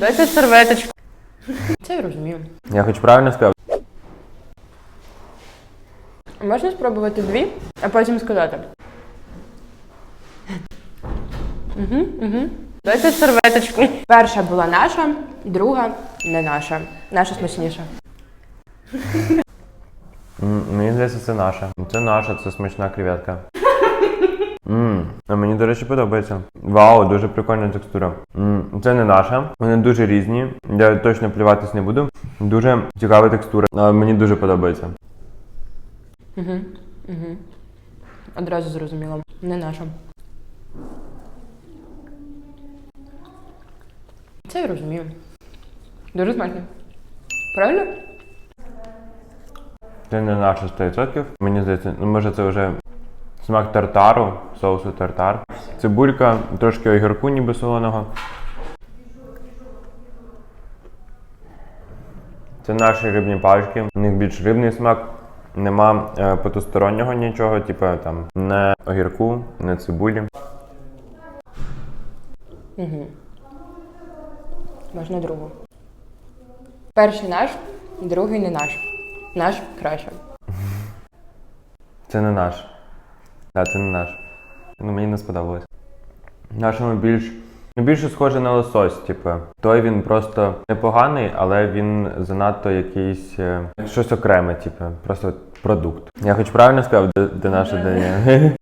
Дайте серветочку. Це я розумію. Я хоч правильно сказав? Можна спробувати дві, а потім сказати. Угу, угу. Дайте серветочку. Перша була наша, друга не наша. Наша смачніша. М, Мені здається, це наша. Це наша, це смачна креветка. До речі, подобається. Вау, дуже прикольна текстура. Це не наша. Вони дуже різні. Я точно плюватись не буду. Дуже цікава текстура. Але мені дуже подобається. Угу, угу. Одразу зрозуміло. Не наша. Це я розумію. Дуже смачно. Правильно? Це не наша 100%. Мені здається, ну може це вже смак тартару, соусу тартар. Цибулька, трошки огірку ніби солоного. Це наші рибні палички. У них більш рибний смак. Нема е, потустороннього нічого, типу там не огірку, не цибулі. Угу. Можна другу. Перший наш, другий не наш. Наш краще. Це не наш. Так, це не наш. Ну мені не сподобалось. Нашому більш. ну, Більше схоже на лосось, типу. Той він просто непоганий, але він занадто якийсь е, щось окреме, типу, просто продукт. Я хоч правильно сказав, де, де наше Даня?